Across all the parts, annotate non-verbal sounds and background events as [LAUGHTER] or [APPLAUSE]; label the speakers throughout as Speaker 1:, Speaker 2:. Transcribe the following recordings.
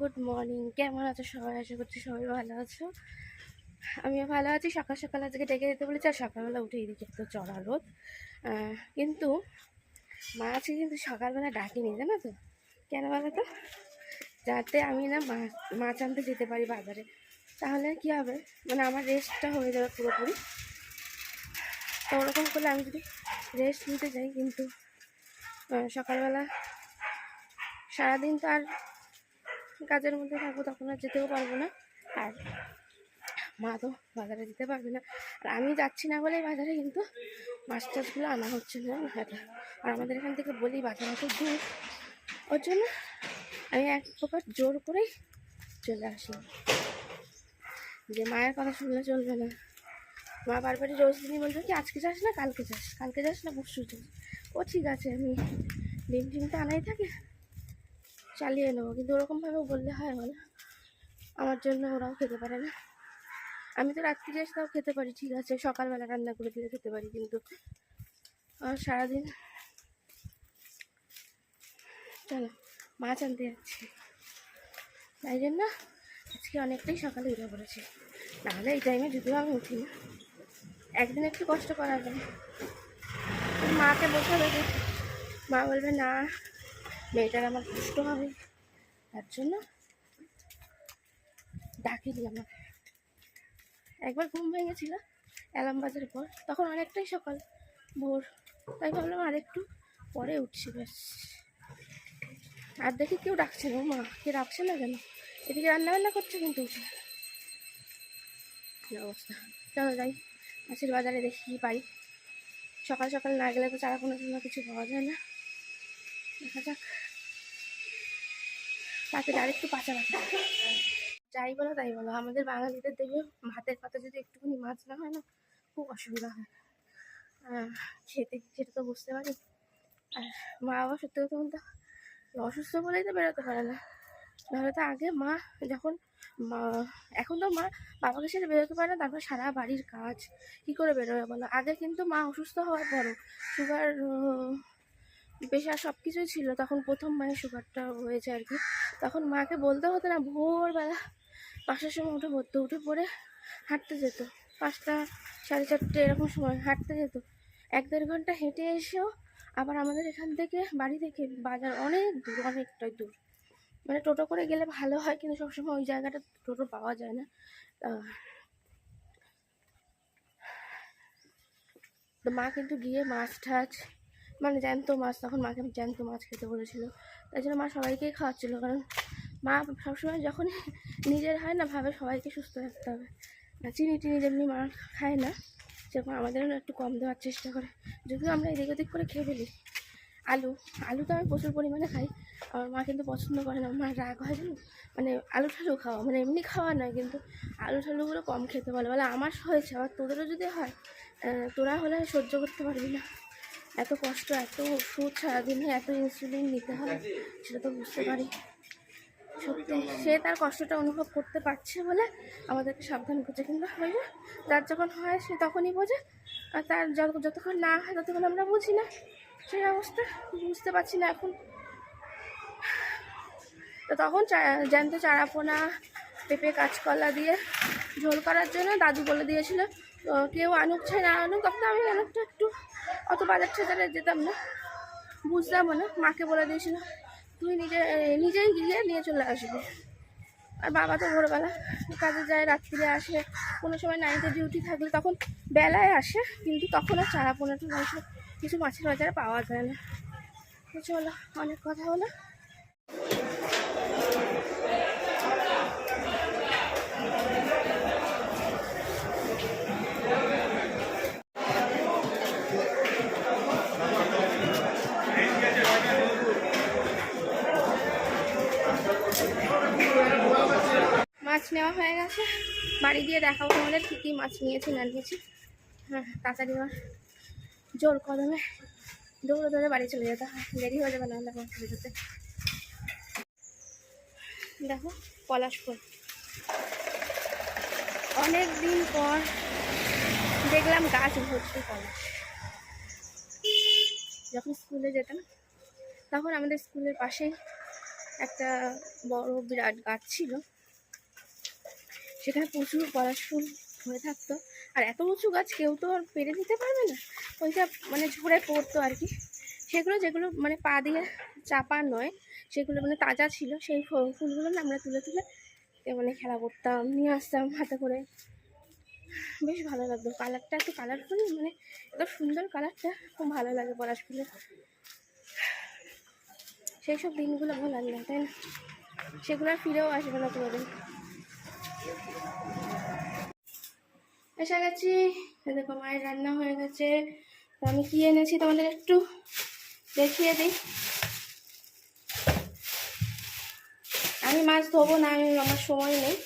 Speaker 1: Good morning কেমন আছো সবাই? আশা করছি সবাই ভালো আছো। আমিও ভালো আছি। সকাল সকাল আজকে ডেকে দিতে বলেছি, আর সকালবেলা উঠে এদিকে তো চড়া রোদ। কিন্তু মা আজকে কিন্তু সকালবেলা ডাকিনি, জানো তো? কেন বলো তো? যাতে আমি না মাছ মাছ আনতে যেতে পারি বাজারে। তাহলে কি হবে? মানে আমার রেস্টটা হয়ে যাবে পুরোপুরি। তো ওরকম করলে আমি যদি রেস্ট নিতে যাই, কিন্তু সকালবেলা সারাদিন তো আর কাজের মধ্যে থাকব তখন আর যেতেও পারব না। আর মা তো বাজারে যেতে পারবে না। আর আমি যাচ্ছি না বলেই বাজারে কিন্তু মাছ টাছগুলো আনা হচ্ছে না। আর আমাদের এখান থেকে বলি বাজার অত দূর, ওর জন্য আমি এক প্রকার জোর করেই চলে আসি। যে মায়ের কথা শুনলে চলবে না। মা বারবারই রোজ দিনই বলবে কি, আজকে যাস না, কালকে যাস কালকে যাস না, পরশু যাস। ও ঠিক আছে, আমি ডিম টিম তো আনাই থাকে। চালিয়ে নেব। কিন্তু ওরকমভাবে বললে হয় বলো আমার জন্য ওরাও খেতে পারে না। আমি তো রাত্রিরে তাও খেতে পারি, ঠিক আছে। সকালবেলা রান্না করে দিলে খেতে পারি, কিন্তু আর সারাদিন চলো, মাছ আনতে যাচ্ছি। তাই জন্য আজকে অনেকটাই সকালে উঠে পড়েছি। নাহলে এই টাইমে যদিও আমি উঠি না। একদিন একটু কষ্ট করা যায় মাকে বোঝাবে যে মা বলবে, না মেয়েটার আমার কষ্ট হবে। তার জন্য ডাকিনি আমাকে। একবার ঘুম ভেঙেছিল অ্যালার্ম বাজার পর। তখন অনেকটাই সকাল, ভোর। তাই ভাবলাম আর একটু পরে উঠছি, ব্যাস। আর দেখি কেউ ডাকছে না। মা, কে ডাকছে না কেন? এদিকে রান্না বান্না করছে কিন্তু উঠে অবস্থা? চলো যাই, মাছের বাজারে দেখি পাই। সকাল সকাল না গেলে তো চারা কোনো কিছু পাওয়া যায় না। দেখা যাক। আরেকটু পাচা পাচা যাই বলো, তাই বলো। আমাদের বাঙালিদের দেখবে ভাতের পাতে যদি একটুখানি মাছ না হয় না, খুব অসুবিধা হয়। খেতে, সেটা তো বুঝতে পারি। আর মা বাবা সত্যি কথা বলতে অসুস্থ বলেই তো বেরোতে পারে না। নাহলে তো আগে মা যখন মা, এখন তো মা বাবাকে সেটা বেরোতে পারে না, তারপর সারা বাড়ির কাজ। কী করে বেরোবে বলো? আগে কিন্তু মা অসুস্থ হওয়ার পরও সুগার প্রেশার সব কিছুই ছিল। তখন প্রথম মায়ের সুগারটা হয়েছে আর কি। তখন মাকে বলতে হতো না, ভোরবেলা পাঁচটার সময় উঠে পড়তো উঠে পড়ে হাঁটতে যেত। পাঁচটা, সাড়ে চারটে এরকম সময় হাঁটতে যেত। এক দেড় ঘণ্টা হেঁটে এসেও আবার আমাদের এখান থেকে বাড়ি থেকে বাজার অনেক দূর, অনেকটাই দূর। মানে টোটো করে গেলে ভালো হয়, কিন্তু সবসময় ওই জায়গাটা টোটো পাওয়া যায় না। তো মা কিন্তু গিয়ে মাছ টাছ মানে জ্যান্ত মাছ, তখন মাকে জ্যান্ত মাছ খেতে বলেছিল তাই জন্য মা সবাইকেই খাওয়াচ্ছিল, কারণ মা সবসময় যখন নিজের হয় না, ভাবে সবাইকে সুস্থ রাখতে হবে। চিনি টিনি যেমনি মা খায় না, সেরকম আমাদেরও একটু কম দেওয়ার চেষ্টা করে। যদিও আমরা এদিক ওদিক করে খেয়ে ফেলি। আলু আলু তো আমি প্রচুর পরিমাণে খাই। আমার মা কিন্তু পছন্দ করে না। মার রাগ হয় জানো? মানে আলু ঠালু খাওয়া মানে এমনি খাওয়া নয়, কিন্তু আলু ঠালুগুলো কম খেতে বলে বলে আমার হয়েছে, আবার তোদেরও যদি হয় তোরা হলে সহ্য করতে পারবি না। এত কষ্ট এত ওষুধ সারাদিনে এত ইনসুলিন নিতে হয় সেটা তো বুঝতে পারি। সত্যি সে তার কষ্টটা অনুভব করতে পারছে বলে আমাদেরকে সাবধান করছে কিন্তু হয় না। যার যখন হয় সে তখনই বোঝে। আর তার যত যতক্ষণ না হয় ততক্ষণ আমরা বুঝি না। সেই অবস্থা বুঝতে পারছি না এখন। তো তখন জ্যান্ত চারাপোনা পেঁপে কাঁচকলা দিয়ে ঝোল করার জন্য দাদু বলে দিয়েছিল কেউ আনুক চাই না আনুক তখন আমি অনেকটা একটু অত বাজার টাজারে যেতাম না। বুঝতামও না, মাকে বলে দিয়েছিল, তুই নিজে, নিজেই গিয়ে নিয়ে চলে আসবি। আর বাবা তো ভোরবেলা কাজে যায়, রাত্রিরে আসে। কোনো সময় নাইটে ডিউটি থাকলে তখন বেলায় আসে, কিন্তু তখন আর চারা পোনাটা মাংস কিছু মাছের বাজারে পাওয়া যায় না। চলো, অনেক কথা হলো। মাছ নেওয়া হয়ে গেছে। বাড়ি দিয়ে দেখাবো তোমাদের কী কী মাছ নিয়েছি, না নিয়েছি। হ্যাঁ তাড়াতাড়ি আমার জোর কদমে দৌড়ে দৌড়ে বাড়ি চলে যেতে হয়। দেরি হয়ে যাবে নাহলে আমার চলে যেতে দেখো পলাশ ফুল অনেক দিন পর দেখলাম গাছ ভর্তি পলাশ। যখন স্কুলে যেতাম, তখন আমাদের স্কুলের পাশেই একটা বড় বিরাট গাছ ছিল। সেখানে প্রচুর পলাশ ফুল হয়ে থাকতো। আর এত উঁচু গাছ কেউ তো আর পেরে দিতে পারবে না। ওইটা মানে ঝরে পড়তো আর কি। সেগুলো যেগুলো মানে পা দিয়ে চাপা নয়, সেগুলো মানে তাজা ছিল, সেই ফুলগুলো না আমরা তুলে তুলে মানে খেলা করতাম, নিয়ে আসতাম হাতে করে। বেশ ভালো লাগতো। কালারটা একটু কালারফুল মানে এত সুন্দর কালারটা খুব ভালো লাগে পলাশ ফুলের সেই সব দিনগুলো ভোলার না, তাই না? সেগুলো আর ফিরেও আসবে না তোমাদের এসে গেছি দেখো মায়ের রান্না হয়ে গেছে। আমি কি এনেছি তোমাদের একটু দেখিয়ে দিই। আমি মাছ ধোবো না, আমি, আমার সময় নেই।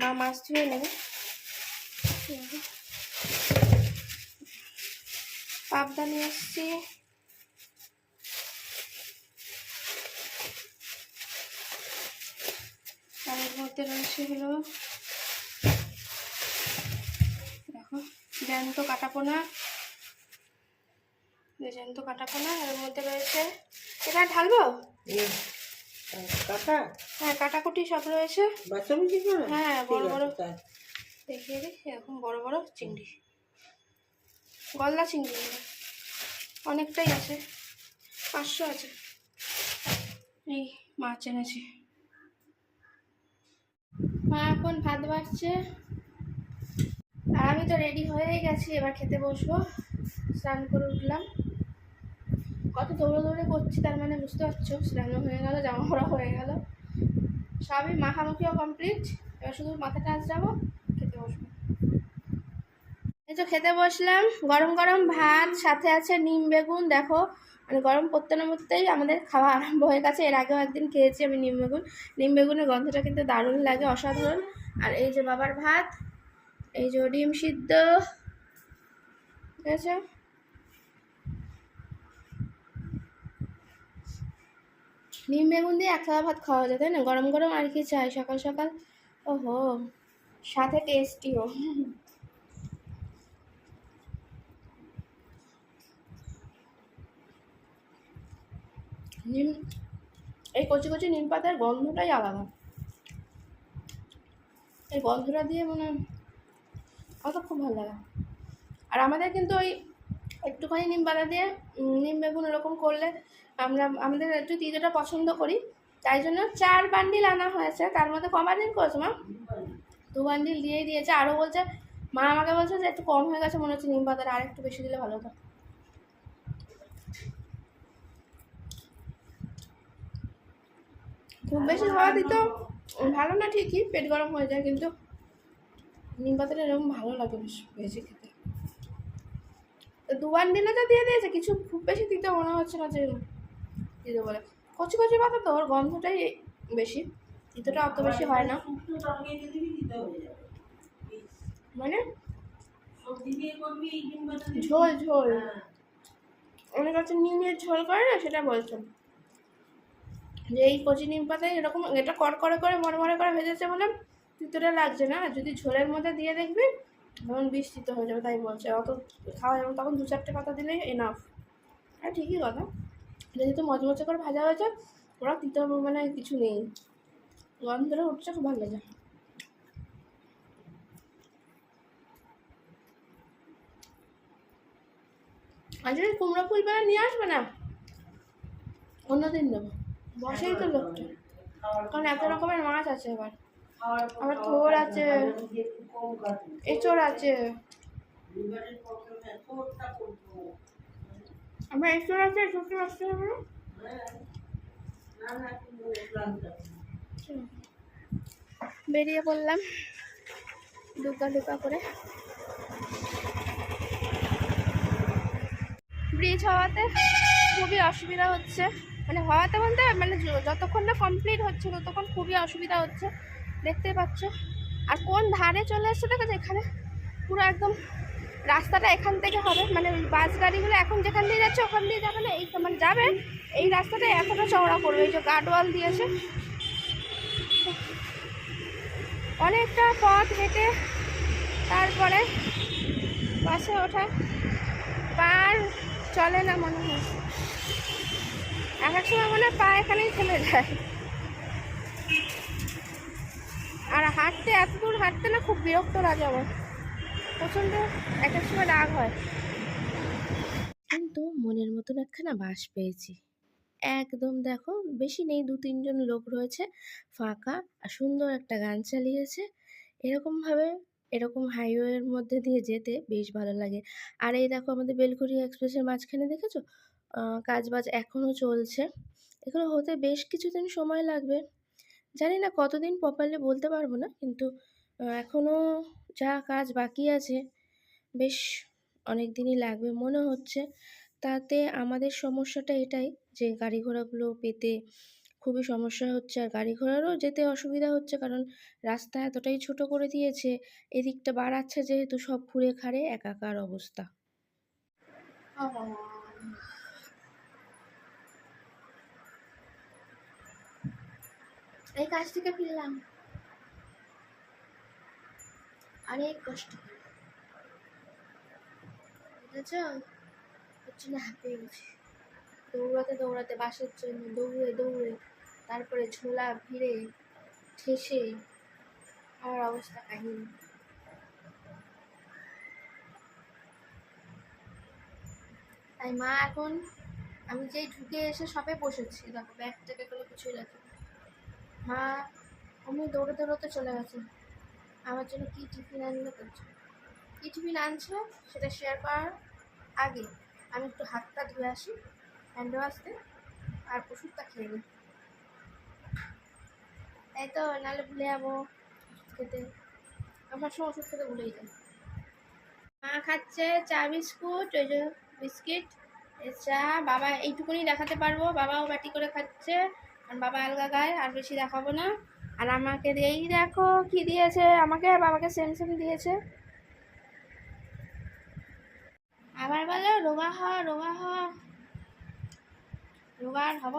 Speaker 1: মা মাছ ধুয়ে নেবে। পাবদা নিয়ে এসছি। তার মধ্যে রয়েছে হলো জ্যান্ত কাটাপোনা। জ্যান্ত কাটাপোনা এর মধ্যে রয়েছে। এটা ঢালবো?
Speaker 2: কাকা
Speaker 1: হ্যাঁ কাটাকুটি সব রয়েছে। হ্যাঁ বড় বড়। দেখিয়ে দিই এরকম বড় বড় চিংড়ি। গলদা চিংড়ি অনেকটাই আছে। পাঁচশো আছে। এই মাছ এনেছি মা এখন ভাত বাড়ছে। আর আমি তো রেডি হয়েই গেছি, এবার খেতে বসবো। স্নান করে উঠলাম। কত দৌড়ে দৌড়ে করছি তার মানে বুঝতে পারছ স্নানও হয়ে গেল, জামা পড়া হয়ে গেল। সবই মাখামাখিও কমপ্লিট এবার শুধু মাথা মাথাটা আঁচড়াবো, খেতে বসবো। এই তো খেতে বসলাম। গরম গরম ভাত, সাথে আছে নিম বেগুন, দেখো। মানে গরম পড়তে না পড়তেই আমাদের খাওয়া আরম্ভ হয়ে গেছে। এর আগেও একদিন খেয়েছি আমি নিম বেগুন। নিম বেগুনের গন্ধটা কিন্তু দারুণ লাগে, অসাধারণ। আর এই যে বাবার ভাত এই যে ডিম সিদ্ধ। ঠিক আছে নিম বেগুন দিয়ে এক থালা ভাত খাওয়া যায়, তাই না? গরম গরম আর কি চাই সকাল সকাল। ওহো, সাথে টেস্টিও নিম, এই কচি কচি নিম পাতার গন্ধটাই আলাদা। এই গন্ধটা দিয়ে মানে আমার তো খুব ভালো লাগে আর আমাদের কিন্তু ওই একটুখানি নিম পাতা দিয়ে নিম বেগুন এরকম করলে আমরা, আমাদের একটু তিতোটা পছন্দ করি। তাই জন্য চার বান্ডিল আনা হয়েছে, তার মধ্যে ক বান্ডিল করেছে, মা? দু বান্ডিল দিয়েই দিয়েছে। আরও বলছে, মা আমাকে বলছে যে একটু কম হয়ে গেছে, মনে হচ্ছে নিম পাতাটা আর একটু বেশি দিলে ভালো হতো। খুব বেশি খাওয়া দিত, ভালো না ঠিকই, পেট গরম হয়ে যায় কিন্তু। নিম পাতাটা এরকম ভালো লাগে বেশ ভেজে খেতে। তো দু বান্ডিলে তো দিয়ে দিয়েছে, কিছু খুব বেশি দিতে মনে হচ্ছে না যে দিতে বলে কচি কচি পাতা তো, ওর গন্ধটাই বেশি তিতোটা অত বেশি হয় না। মানে? ঝোল ঝোল। অনেক আছে নিমের ঝোল করে না, সেটা বলছেন যে এই কচি নিম পাতায় এরকম, এটা করে করে মরে মরে করে ভেজেছে বলে তিতোটা লাগছে না। যদি ঝোলের মধ্যে দিয়ে দেখবি, তখন বিষ হয়ে যাবে, তাই বলছে। অত খাওয়া যাবে তখন দু চারটে পাতা দিলেই এনাফ হ্যাঁ ঠিকই কথা। যেহেতু মচমচে করে ভাজা হয়েছে, ওরা তিতো মানে কিছু নেই। গন্ধটা উঠছে, খুব ভালো লাগে ওই কুমড়ো ফুল বেলা নিয়ে আসবে না? অন্যদিন দেবো। বসেই তো লোকটা। কারণ এত রকমের মাছ আছে এবার।
Speaker 2: খাওয়ার
Speaker 1: থোর আছে। এঁচড় আছে। আমার এঁচড় আছে ছোটো আসতে হবে না
Speaker 2: হ্যাঁ। ক্লান্ত আছে।
Speaker 1: বেরিয়ে পড়লাম দুকা দুকা করে ব্রিজ হওয়াতে খুবই অসুবিধা হচ্ছে মানে হওয়াতে বলতে মানে যতক্ষণ না কমপ্লিট হচ্ছে ততক্ষণ খুবই অসুবিধা হচ্ছে দেখতেই পাচ্ছ। আর কোন ধারে চলে এসছে দেখো এখানে? পুরো একদম রাস্তাটা এখান থেকে হবে। মানে বাস গাড়িগুলো এখন যেখান দিয়ে যাচ্ছে ওখান দিয়ে যাবে না? এই মানে যাবে। এই রাস্তাটা এতটা চওড়া করবে। এই যে গার্ডওয়াল দিয়েছে। অনেকটা পথ হেঁটে তারপরে বাসে ওঠা। পার চলে না মনে হয়। এক এক সময় মনে হয় পা এখানেই ফেলে যায়। আর হাঁটতে, এত দূর হাঁটতে না খুব বিরক্ত লাগে আমার। প্রচণ্ড এক এক সময় রাগ হয়। কিন্তু মনের মতন একখানা বাস পেয়েছি। একদম দেখো, বেশি নেই, দু তিনজন লোক রয়েছে, ফাঁকা আর সুন্দর একটা গান চালিয়েছে। এরকমভাবে, এরকম হাইওয়ের মধ্যে দিয়ে যেতে বেশ ভালো লাগে। আর এই দেখো আমাদের বেলঘড়ি এক্সপ্রেসের মাঝখানে দেখেছ? কাজবাজ এখনও চলছে। এগুলো হতে বেশ কিছুদিন সময় লাগবে। জানি না কতদিন প্রপারলি বলতে পারব না, কিন্তু এখনও যা কাজ বাকি আছে, বেশ অনেক দিনই লাগবে মনে হচ্ছে। তাতে আমাদের সমস্যাটা এটাই যে গাড়ি ঘোড়াগুলো পেতে খুবই সমস্যা হচ্ছে, আর গাড়ি ঘোড়ারও যেতে অসুবিধা হচ্ছে কারণ রাস্তা এতটাই ছোট করে দিয়েছে, এদিকটা বাড়াচ্ছে যেহেতু সব ঘুরে খাড়ে একাকার অবস্থা। এই কাজ থেকে ফিরলাম। অনেক কষ্ট বুঝেছ? হচ্ছে না হাঁপিয়ে গেছি। দৌড়াতে দৌড়াতে বাসের জন্য দৌড়ে দৌড়ে তারপরে ঝোলা ভিড়ে ঠেসে আমার অবস্থা কাহিনী। তাই মা, এখন আমি যেই ঢুকে এসে সবে বসেছি। দেখো ব্যাগ থেকে কোনো কিছুই রাখি মা আমি দৌড়ে দৌড়তে চলে গেছে। আমার জন্য কী টিফিন আনলো করছ? কী টিফিন আনছো সেটা শেয়ার করার আগে আমি একটু হাতটা ধুয়ে আসি, হ্যান্ড ওয়াশতে, আর ওষুধটা খেয়ে নিই। তাই তো, নাহলে ভুলে যাব খেতে। আমার সময় ওষুধ খেতে ভুলেই যাই। মা খাচ্ছে চা, বিস্কুট, ওই যে বিস্কিট চা, বাবা এইটুকুনি দেখাতে পারব, বাবাও বাটি করে খাচ্ছে। আর বাবা আলগা গায়ে আর বেশি দেখাবো না। আর আমাকে এই দেখো কি দিয়েছে। আমাকে বাবাকে সেম সেম দিয়েছে। আবার বলো রোগা হ রোগা হ। রোগা আর হব?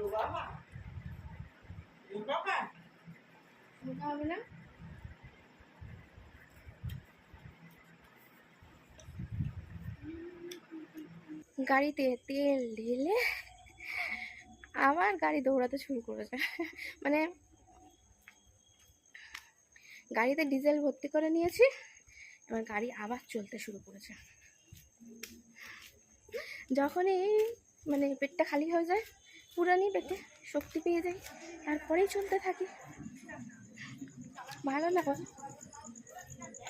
Speaker 2: রোগা
Speaker 1: না? গাড়িতে তেল ঢেলে আবার গাড়ি দৌড়াতে শুরু করেছে। [LAUGHS] মানে গাড়িতে ডিজেল ভর্তি করে নিয়েছি, এবার গাড়ি আবার চলতে শুরু করেছে। যখনই মানে পেটটা খালি হয়ে যায়, পুরানি পেটে শক্তি পেয়ে যাই, তারপরেই চলতে থাকি। ভালো না বল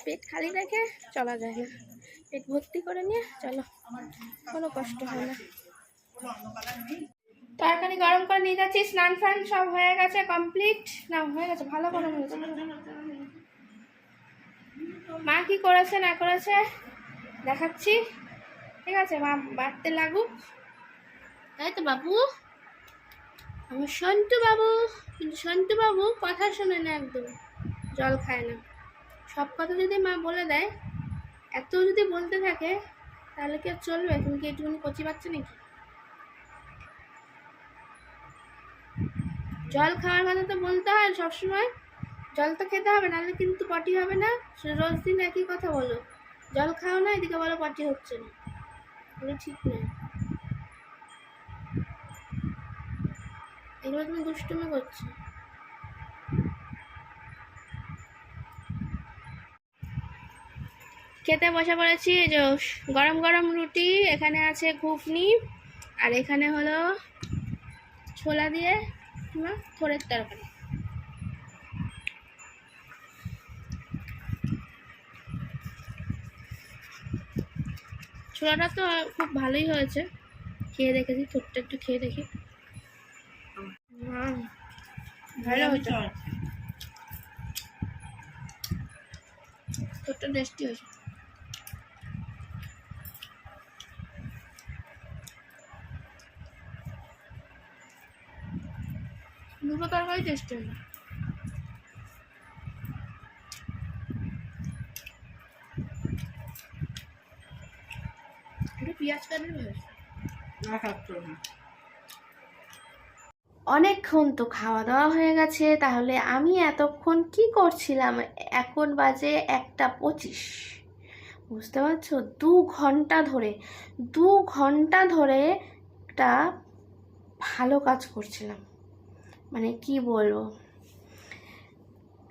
Speaker 1: পেট খালি রেখে চলা যায় না। পেট ভর্তি করে নিয়ে চলো, কোনো কষ্ট হয় না। তরকারি গরম করে নিয়ে যাচ্ছি, স্নান ফান সব হয়ে গেছে কমপ্লিট না, হয়ে গেছে, ভালো গরম হয়েছে মা কি করেছে, না করেছে, দেখাচ্ছি। ঠিক আছে, মা বাড়তে লাগুক। তাই তো বাবু। আমি সন্তু বাবু, কিন্তু সন্তু বাবু কথা শোনে না একদম, জল খায় না। সব কথা যদি মা বলে দেয়, এত যদি বলতে থাকে, তাহলে কি চলবে? তুমি কি একটুখানি কচি পাচ্ছ নাকি? জল খাওয়ার কথা তো বলতে হয় সবসময়। জল তো খেতে হবে, নাহলে কিন্তু পটি হবে না। রোজ দিন একই কথা বলো। জল খাও না, এদিকে বলো পটি হচ্ছে না। এগুলো ঠিক নয়। এগুলো তুমি দুষ্টুমি করছ। খেতে বসে পড়েছি, এই যে গরম গরম রুটি, এখানে আছে ঘুগনি, আর এখানে হলো ছোলা দিয়ে না থোড়ের তরকারি ছোলাটা তো খুব ভালোই হয়েছে। খেয়ে দেখেছি থোরটা একটু খেয়ে দেখি। ভালো হয়েছে। থোরটা টেস্টি হয়েছে। দুটো তরকারি টেস্টি হয়েছে একটু পেঁয়াজ কাটলে
Speaker 2: না খাচ্ছ না।
Speaker 1: অনেকক্ষণ তো খাওয়া দাওয়া হয়ে গেছে তাহলে আমি এতক্ষণ কি করছিলাম? এখন বাজে একটা পঁচিশ। বুঝতে পারছ? দু ঘণ্টা ধরে দু ঘণ্টা ধরে একটা ভালো কাজ করছিলাম। মানে কি বলব?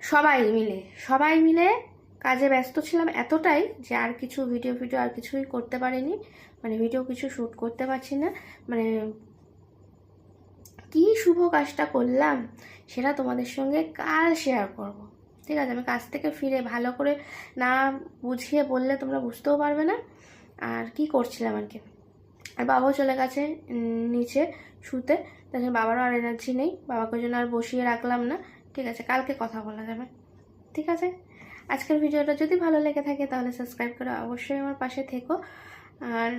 Speaker 1: সবাই মিলে সবাই মিলে কাজে ব্যস্ত ছিলাম এতটাই যে আর কিছু ভিডিও ভিডিও আর কিছুই করতে পারিনি। মানে ভিডিও কিছু শ্যুট করতে পারছি না। মানে কি শুভ কাজটা করলাম সেটা তোমাদের সঙ্গে কাল শেয়ার করব। ঠিক আছে? আমি কাজ থেকে ফিরে ভালো করে না বুঝিয়ে বললে তোমরা বুঝতেও পারবে না। আর কি করছিলাম আর কি? আর বাবাও চলে গেছে নিচে শুতে। জন্য বাবারও আর এনার্জি নেই। বাবাকে জন্য আর বসিয়ে রাখলাম না। ঠিক আছে, কালকে কথা বলা যাবে। ঠিক আছে? আজকের ভিডিওটা যদি ভালো লেগে থাকে তাহলে সাবস্ক্রাইব করে অবশ্যই আমার পাশে থেকো। আর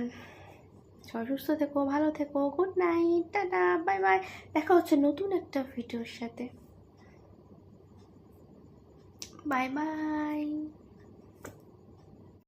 Speaker 1: সবাই সুস্থ থেকো, ভালো থেকো। Good night tata bye bye দেখা হচ্ছে নতুন একটা ভিডিওর সাথে। Bye bye